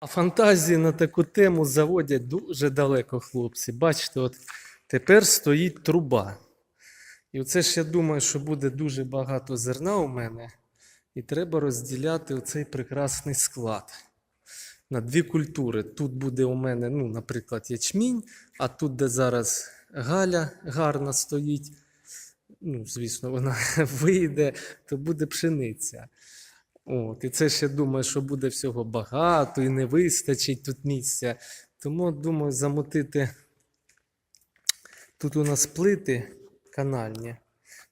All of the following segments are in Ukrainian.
А фантазії на таку тему заводять дуже далеко, хлопці. Бачите, от тепер стоїть труба. І оце ж я думаю, що буде дуже багато зерна у мене, і треба розділяти оцей прекрасний склад на дві культури. Тут буде у мене, ну, наприклад, ячмінь, а тут, де зараз Галя гарно стоїть, ну, звісно, вона вийде, то буде пшениця. От, і це ще думаю, що буде всього багато і не вистачить тут місця. Тому думаю, замотити. Тут у нас плити канальні.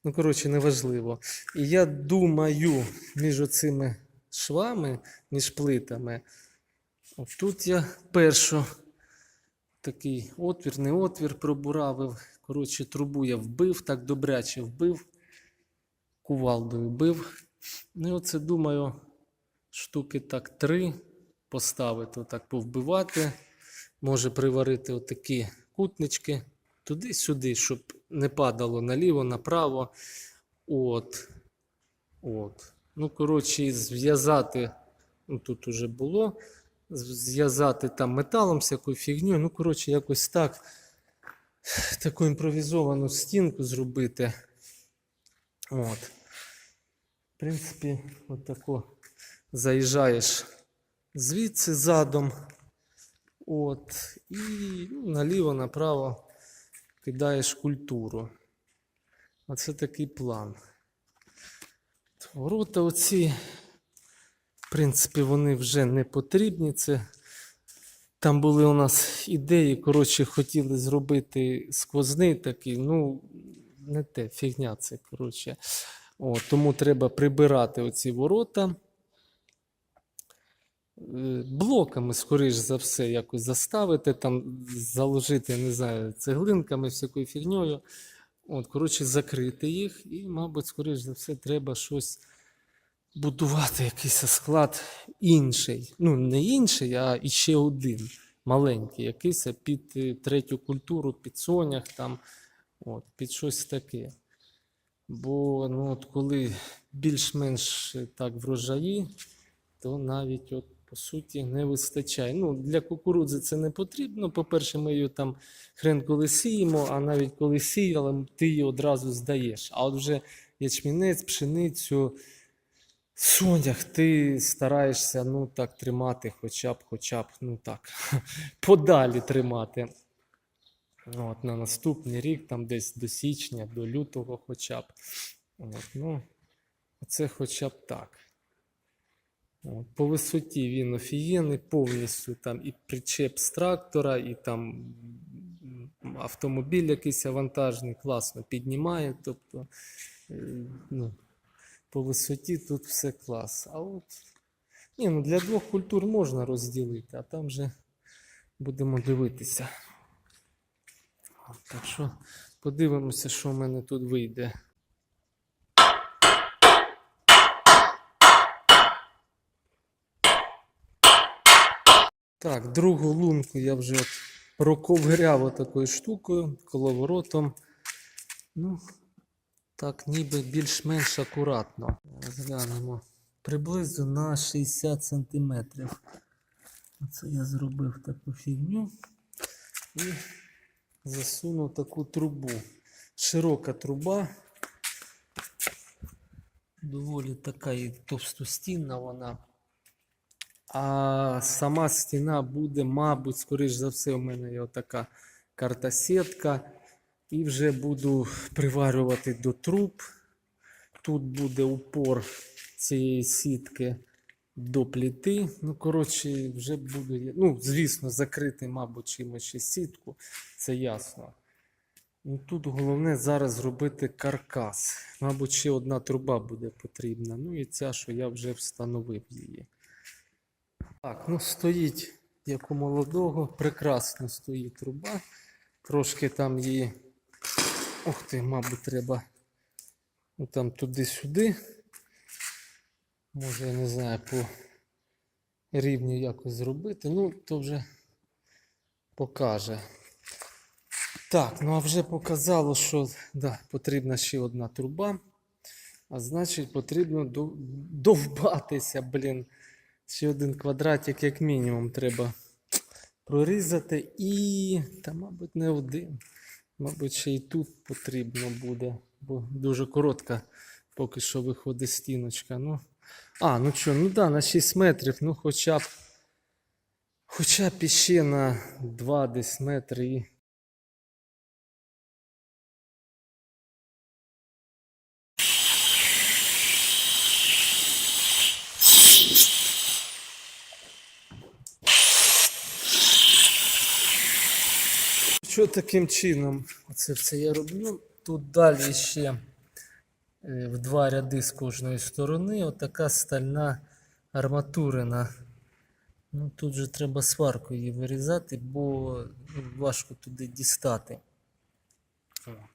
Ну, коротше, неважливо. І я думаю, між оцими швами, між плитами, от тут я першу такий отвір, не отвір пробуравив. Коротше, трубу я вбив, так добряче вбив, кувалдою бив. Ну, і оце думаю, штуки так три поставити, отак повбивати. Може приварити отакі кутнички туди-сюди, щоб не падало наліво, направо. От. От. Ну, коротше, зв'язати, ну тут уже було, зв'язати там металом всякою фігньою. Ну, коротше, якось так. Таку імпровізовану стінку зробити. От. В принципі, отако заїжджаєш звідси задом. От, і ну, наліво, направо кидаєш культуру. Оце такий план. Ворота оці, в принципі, вони вже не потрібні. Це там були у нас ідеї, коротше, хотіли зробити сквозний такий, ну, не те, фігня це, коротше. О, тому треба прибирати оці ворота. Е, Блоками, скоріш за все, якось заставити, там, заложити, не знаю, цеглинками, всякою фігньою. От, коротше, закрити їх, і, мабуть, скоріш за все, треба щось будувати, якийсь склад інший. Ну, не інший, а іще один маленький, якийсь під е, третю культуру, під сонях, там, от, під щось таке. Бо ну, от коли більш-менш е, так врожаї, то навіть от, по суті не вистачає. Ну, для кукурудзи це не потрібно. По-перше, ми її там хрен коли сіємо, а навіть коли сіяли, ти її одразу здаєш. А от вже ячмінець, пшеницю, сонях ти стараєшся ну, так тримати, хоча б, хоча б, ну так, подалі тримати. От, на наступний рік, там десь до січня, до лютого хоча б. От, ну, це хоча б так. От, по висоті він офігенний, повністю там і причеп з трактора, і там автомобіль якийсь вантажний, класно піднімає. Тобто, е, ну, по висоті тут все клас. А от ні, ну для двох культур можна розділити, а там вже будемо дивитися. Так що подивимося, що в мене тут вийде. Так, другу лунку я вже проковиряв такою штукою, коловоротом. Ну, так, ніби більш-менш акуратно. Розглянемо. Приблизно на 60 сантиметрів. Оце я зробив таку фігню і засунув таку трубу. Широка труба. Доволі така і товстостінна вона. А сама стіна буде, мабуть, скоріш за все, у мене є така картасетка. І вже буду приварювати до труб. Тут буде упор цієї сітки до пліти. Ну, коротше, вже буду. Ну, звісно, закрити, мабуть, чимось ще сітку, це ясно. Ну, тут головне зараз зробити каркас. Мабуть, ще одна труба буде потрібна. Ну і ця, що я вже встановив її. Так, ну стоїть, як у молодого, прекрасно стоїть труба. Трошки там її. Ух ти, мабуть, треба ну, там туди-сюди. Може, я не знаю, по рівню якось зробити. Ну, то вже покаже. Так, ну а вже показало, що да, потрібна ще одна труба. А значить, потрібно довбатися, блін, ще один квадратик, як мінімум, треба прорізати. І, та, мабуть, не один. Мабуть, ще і тут потрібно буде, бо дуже коротка поки що виходить стіночка. Ну, а, ну що, ну да, на 6 метрів, ну хоча б. Хоча б іще на 2 десь метри. Що таким чином оце все я роблю? Тут далі ще в два ряди з кожної сторони отака стальна арматурина. Ну, тут же треба сварку її вирізати, бо ну, важко туди дістати.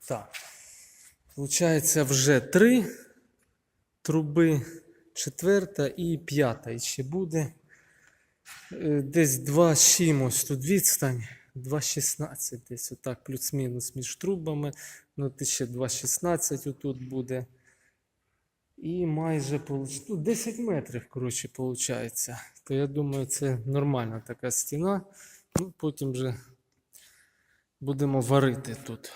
Так. Получається вже три труби, четверта і п'ята і ще буде. Е, Десь два з чимось тут відстань. 2,16 десь отак, плюс-мінус між трубами. Ну, ти ще 2,16 отут буде. І майже ну, 10 метрів, коротше, виходить. То я думаю, це нормальна така стіна. Ну, потім вже будемо варити тут.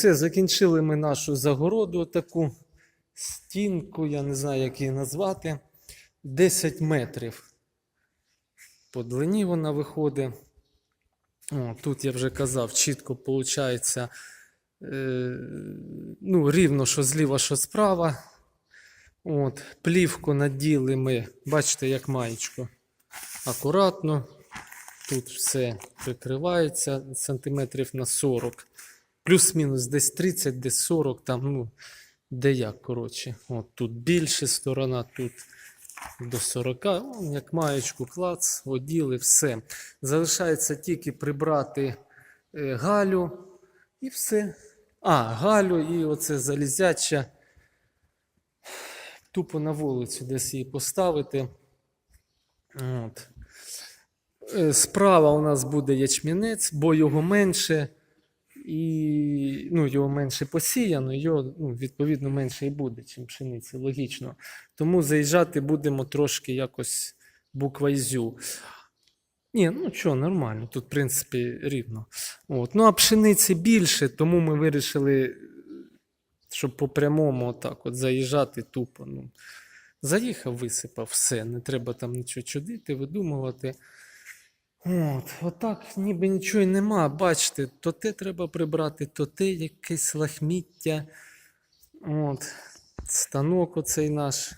Все, закінчили ми нашу загороду, таку стінку, я не знаю, як її назвати. 10 метрів. По длині вона виходить. О, тут я вже казав, чітко виходить е, ну, рівно, що зліва, що справа. От, плівку наділи ми, бачите, як маєчко. Акуратно. Тут все прикривається сантиметрів на 40. Плюс-мінус десь 30, десь 40, там, ну, де як, коротше. От тут більше сторона, тут до 40. О, як маєчку, клац, оділи, все. Залишається тільки прибрати е, галю і все. А, галю і оце залізяча. Тупо на вулицю десь її поставити. От. Е, Справа у нас буде ячмінець, бо його менше, і ну, його менше посіяно, його ну, відповідно менше і буде, чим пшениці, логічно. Тому заїжджати будемо трошки якось буквайзю. Ні, ну що, нормально, тут, в принципі, рівно. От. Ну, а пшениці більше, тому ми вирішили, щоб по прямому отак от заїжджати тупо. Ну, заїхав, висипав, все, не треба там нічого чудити, видумувати. От, отак ніби нічого й нема. Бачите, то те треба прибрати, то те якесь лахміття. От, станок оцей наш.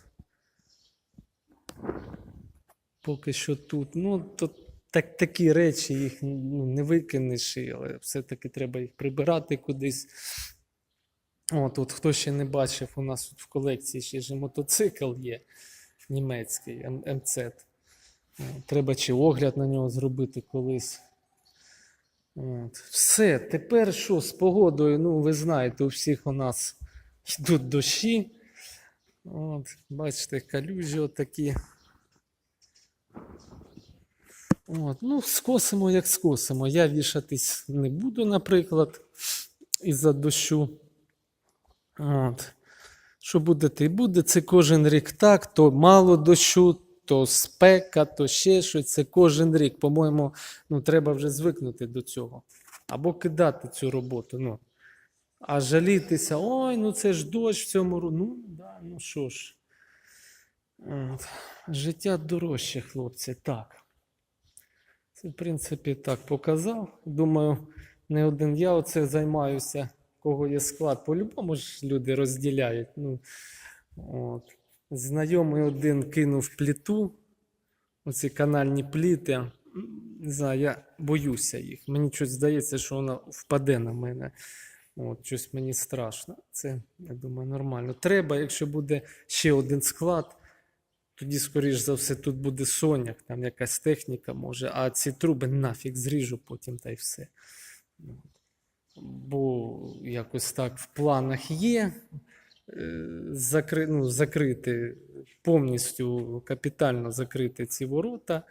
Поки що тут. Ну, то так, такі речі їх ну, не викинеш, але все-таки треба їх прибирати кудись. От хто ще не бачив, у нас тут в колекції ще ж мотоцикл є німецький МЦ. Е, Треба чи огляд на нього зробити колись. От. Все, тепер що з погодою? Ну, ви знаєте, у всіх у нас йдуть дощі. От, бачите, калюжі отакі. От, ну, скосимо, як скосимо. Я вішатись не буду, наприклад, із-за дощу. От. Що буде, те й буде. Це кожен рік так, то мало дощу, то спека, то ще щось. Це кожен рік. По-моєму, ну, треба вже звикнути до цього. Або кидати цю роботу. Ну. А жалітися, ой, ну це ж дощ в цьому році. Ну, да, ну що ж. От. Життя дорожче, хлопці, так. Це, в принципі, так показав. Думаю, не один я оце займаюся, кого є склад. По-любому ж люди розділяють. Ну, от. Знайомий один кинув пліту, оці канальні пліти. Не знаю, я боюся їх. Мені щось здається, що вона впаде на мене. От, щось мені страшно. Це, я думаю, нормально. Треба, якщо буде ще один склад, тоді, скоріш за все, тут буде соняк, там якась техніка може, а ці труби нафіг зріжу потім та й все. Бо якось так в планах є закри, ну, закрити, повністю капітально закрити ці ворота.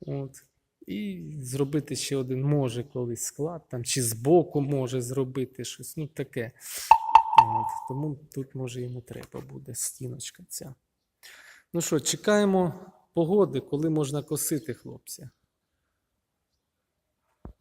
От. І зробити ще один, може, колись склад, там, чи збоку може зробити щось, ну таке. От. Тому тут, може, і не треба буде стіночка ця. Ну що, чекаємо погоди, коли можна косити, хлопці.